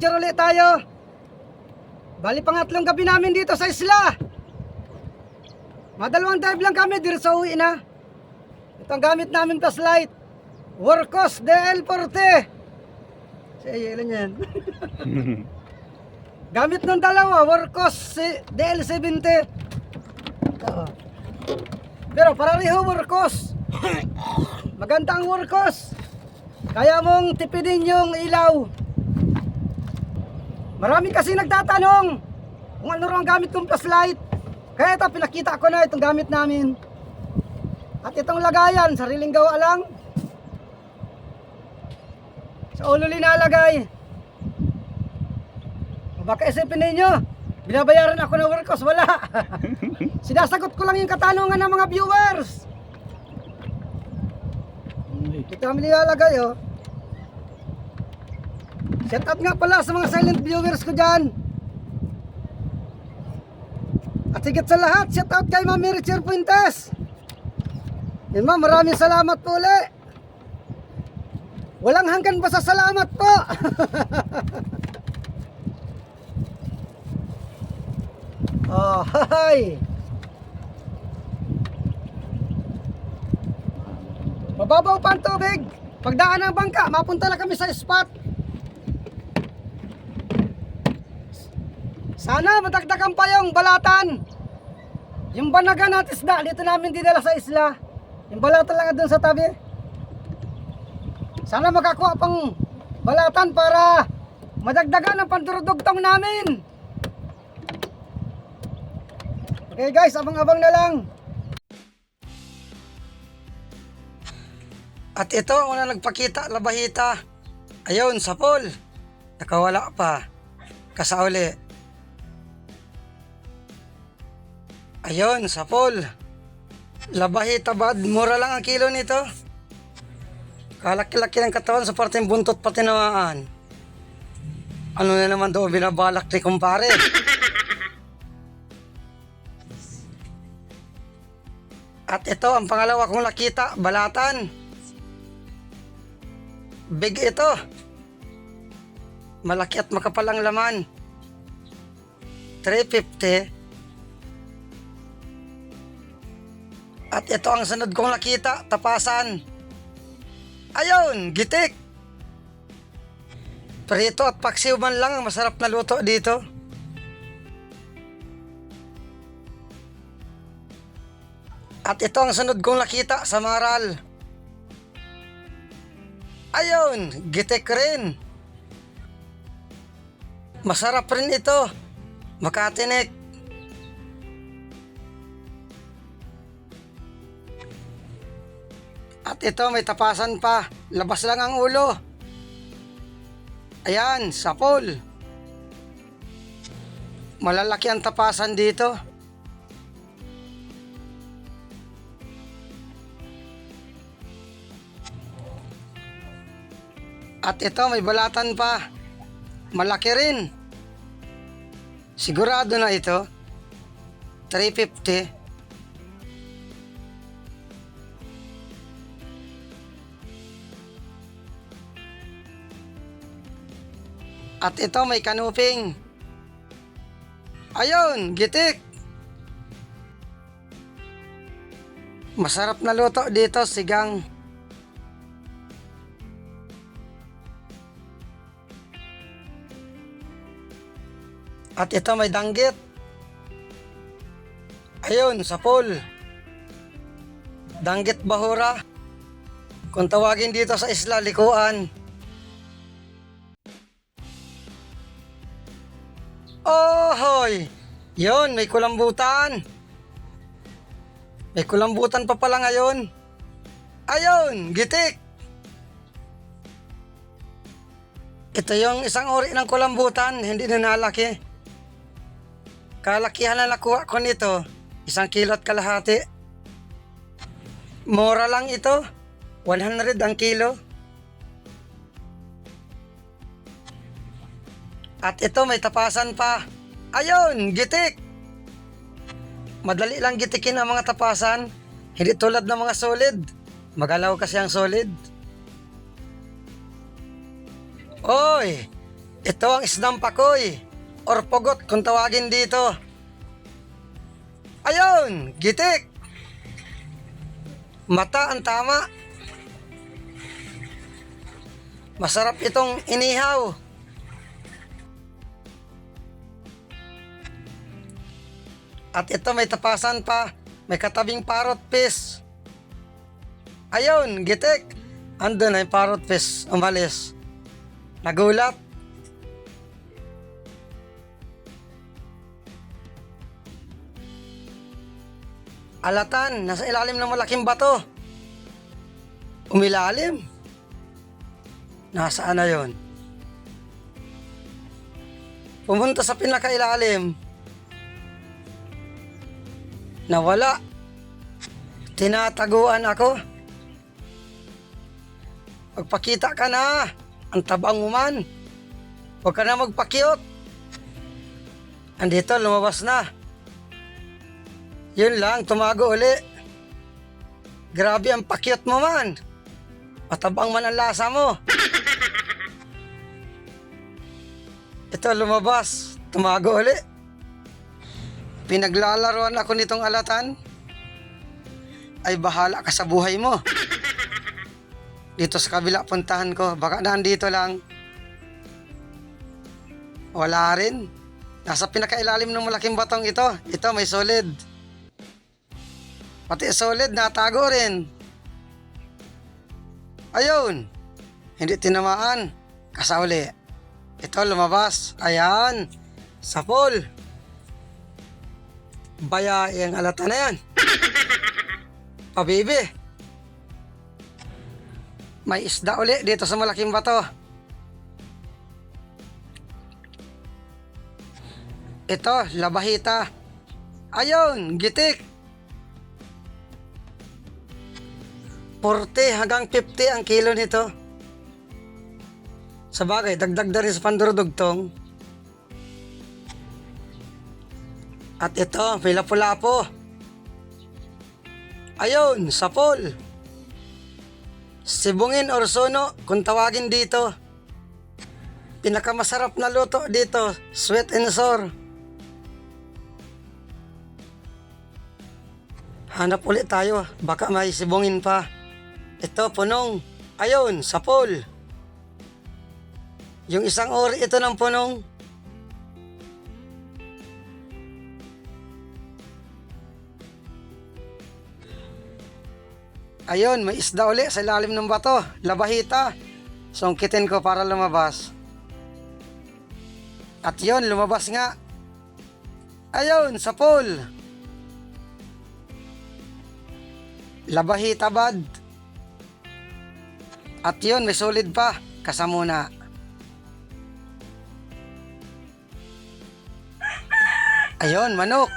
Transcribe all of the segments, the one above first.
adventure ulit tayo. Bali pangatlong gabi namin dito sa isla. Madalawang dive lang kami, dir sa uwi na. Ito ang gamit namin flashlight. Workos DL40. Sa ilan yan. gamit ng dalawa, Workos si- DL70. Oo. Pero pareho Workos. Maganda ang Workos. Kaya mong tipidin yung ilaw. Marami kasi nagtatanong kung ano ang gamit kong flashlight. Kaya ito, pinakita ko na itong gamit namin. At itong lagayan, sariling gawa lang. Sa ulo linalagay. Baka isipin ninyo, binabayaran ako ng workos. Wala. Sinasagot ko lang yung katanungan ng mga viewers. Ito kami nilalagay, oh. Shout out nga pala sa mga silent viewers ko dyan. At higit sa lahat, shout out kay Ma'am Mary Chair Puentes. Yan ma'am, maraming salamat po ulit. Walang hanggan pa sa salamat po. oh, hi. Mababaw pa ang tubig. Pagdaan ng bangka, mapunta na kami sa spot. Sana madagdagan pa yung balatan. Yung banagan at isda, dito namin dinala sa isla. Yung balatan lang doon sa tabi. Sana makakuha pang balatan para madagdagan ang pandurudugtong namin. Okay guys, abang-abang na lang. At ito ang una nagpakita, labahita. Ayun, sa pool. Nakawala pa. Kasauli. Ayun, sa pool. Labahita bad, mura lang ang kilo nito. Kalaki-laki ng katawan sa parteng buntot pati namaan. Ano na naman daw binabalak ni kumpare? At ito ang pangalawa kong nakita, balatan. Big ito. Malaki at makapal ang laman. 350. At ito ang sunod kong nakita, tapasan. Ayun, gitik. Prito at paksiw man lang ang masarap na luto dito. At ito ang sunod kong nakita sa Maral. Ayun, gitik rin. Masarap rin ito. Makatinik. At ito may tapasan pa. Labas lang ang ulo. Ayan, sapol. Malalaki ang tapasan dito. At ito may balatan pa. Malaki rin. Sigurado na ito. 350. At ito may kanuping. Ayun, gitik. Masarap na luto dito, sigang. At ito may danggit. Ayun, sa pool. Danggit bahura. Kung tawagin dito sa isla, likuan. Oh, hoy! Yun, may kulambutan. May kulambutan pa pala ngayon. Ayun, gitik. Ito yung isang uri ng kulambutan, hindi na nalaki. Kalakihan na nakuha ko nito, isang kilo at kalahati. Mura lang ito, 100 ang kilo. At ito may tapasan pa. Ayun, gitik. Madali lang gitikin ang mga tapasan. Hindi tulad ng mga solid. Magalaw kasi ang solid. Oy, Ito ang isdang pakoy or pugot kung tawagin dito. Ayun, gitik. Mata ang tama. Masarap itong inihaw. At ito may tapasan pa, may katabing parrot fish. Ayun, gitik. Andun ay parrot fish, umalis. Nagulat. Alatan, nasa ilalim ng malaking bato. Umilalim. Nasaan na yon? Pumunta sa pinakailalim. Nawala. Tinataguan ako. Magpakita ka na. Ang tabang mo man. Huwag ka na magpakyot. Andito, lumabas na. Yun lang, tumago uli. Grabe ang pakyot mo man. Matabang man ang lasa mo. Ito, lumabas. Tumago uli. Pinaglalaroan ako nitong alatan. Ay bahala ka sa buhay mo. Dito sa kabila puntahan ko. Baka nandito lang. Wala rin. Nasa pinakailalim ng malaking batong ito. Ito may solid. Pati solid natago rin. Ayun. Hindi tinamaan. Kasauli. Ito lumabas. Ayan. Sa pool. Bayae ang alata na yan. Pabibi. May isda uli dito sa malaking bato. Ito, labahita. Ayun, gitik. 40 hanggang 50 ang kilo nito. Sa bagay, dagdag na rin sa pandurudugtong. At ito, may lapu-lapo. Ayun, sapol. Sibungin or sono, kung tawagin dito. Pinakamasarap na luto dito, sweet and sour. Hanap ulit tayo, baka may sibungin pa. Ito, punong. Ayun, sapol. Yung isang ori ito ng punong. Ayun, may isda uli sa ilalim ng bato. Labahita. Sungkitin ko para lumabas. At yun, lumabas nga. Ayun, sa pool. Labahita bad. At yun, may solid pa. Kasamuna. Ayun, manok.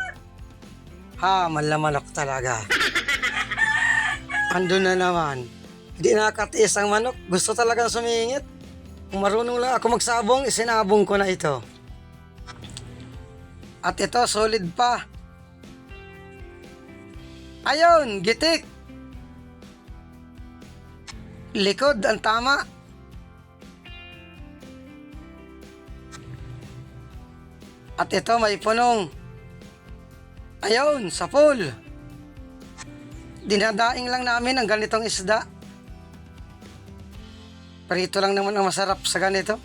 Ha, malamanok talaga. Ando na naman. Hindi nakatiis ang manok. Gusto talagang sumingit. Kung marunong lang ako magsabong, isinabong ko na ito. At ito, solid pa. Ayun, gitik. Likod ang tama. At ito may punong. Ayun, sa pool. Dinadaing lang namin ang ganitong isda. Parito lang naman ang masarap sa ganito.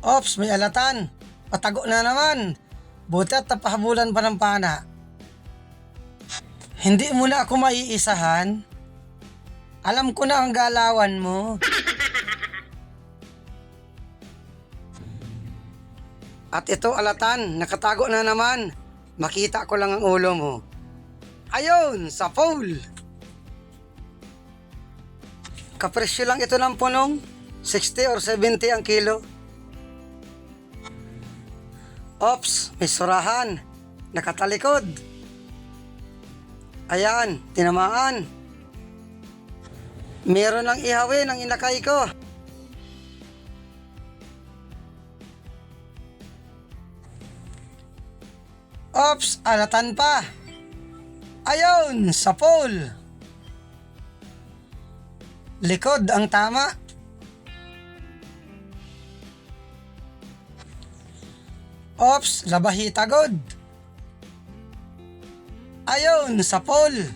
Ops, may alatan. Patago na naman. Buti at napahabulan pa ng pana. Hindi mo na ako maiisahan. Alam ko na ang galawan mo. At ito alatan, nakatago na naman. Makita ko lang ang ulo mo. Ayun, sa pole. Kapresyo lang ito ng punong. 60 or 70 ang kilo. Ops, may surahan. Nakatalikod. Ayan, tinamaan. Meron ng ihawin ang inakay ko. Ops, alatan pa. Ayun, sa pole. Likod ang tama. Ops, labahita god. Ayon, sa pole.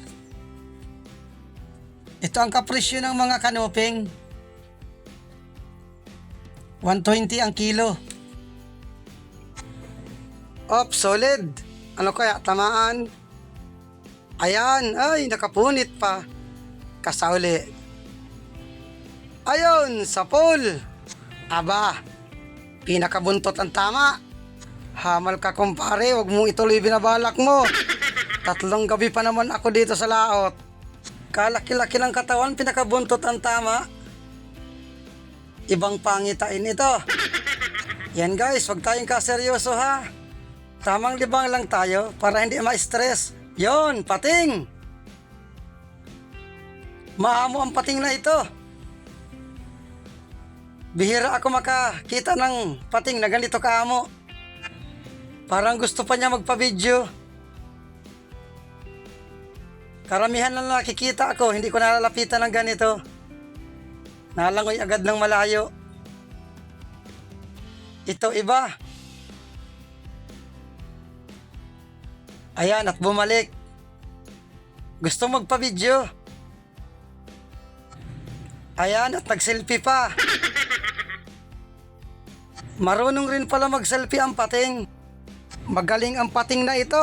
Ito ang kapresyo ng mga kanoping. 120 ang kilo. Ops, solid. Ano kaya, tamaan? Ayan, ay, nakapunit pa. Kasauli. Ayon, sa pole. Aba, pinakabuntot ang tama. Hamal ka kumpare, wag mong ituloy binabalak mo. Tatlong gabi pa naman ako dito sa laot. Kalaki-laki ng katawan, pinakabuntot ang tama. Ibang pangitain ito. Yan guys, wag tayong kaseryoso ha. Tamang libang lang tayo para hindi ma-stress. Yon, pating. Maamo ang pating na ito. Bihira ako makakita ng pating na ganito kaamo. Parang gusto pa niya magpa-video. Karamihan lang nakikita ako, hindi ko nalalapitan ng ganito. Nalangoy agad ng malayo. Ito iba. Ayan, at bumalik. Gusto magpa-video. Ayan, at nag-selfie pa. Marunong rin pala mag-selfie ang pating. Magaling ang pating na ito.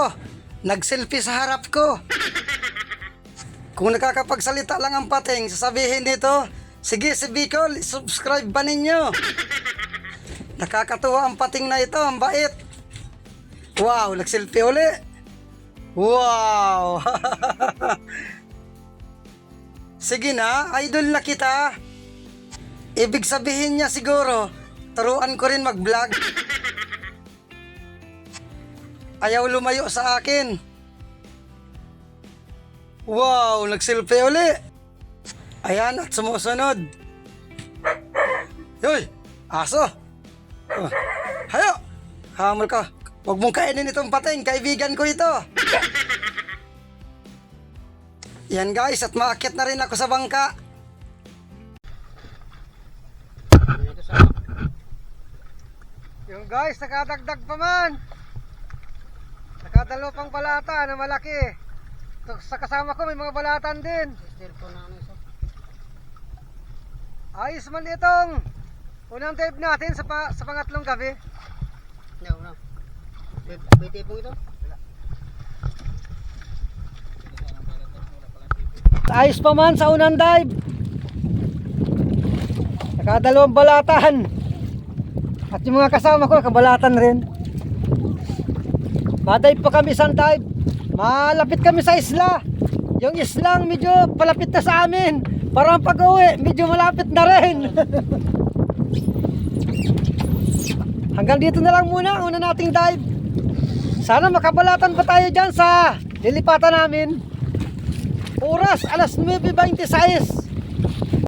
Nag-selfie sa harap ko. Kung nakakapagsalita lang ang pating, sasabihin nito, Sige si Bicol, subscribe ba ninyo? Nakakatuwa ang pating na ito, ang bait. Wow, nag-selfie uli. Wow! Sige na, idol na kita. Ibig sabihin niya siguro, turuan ko rin mag-vlog. Ayaw lumayo sa akin. Wow, nagselfie uli. Ayan, at sumusunod. Yoy, aso. Oh, hayo, hamol ka. Huwag mong kainin itong pating, kaibigan ko ito. Yan guys, at maakyat na rin ako sa bangka. Yung guys, nakadagdag pa man. Nakadalo pang balata na malaki. Ito, sa kasama ko may mga balatan din. Ayos man itong unang dive natin sa, pa, sa pangatlong gabi. No, no. Pwede po ito? Ayos pa man sa unang dive. Nakadalawang balatan. At yung mga kasama ko, nakabalatan rin. Madive pa kami isang dive. Malapit kami sa isla. Yung islang medyo palapit na sa amin. Parang pag uwi, medyo malapit na rin. Hanggang dito na lang muna, una nating dive. Sana makabalatan pa tayo dyan sa lilipatan namin. Oras, alas 9.26.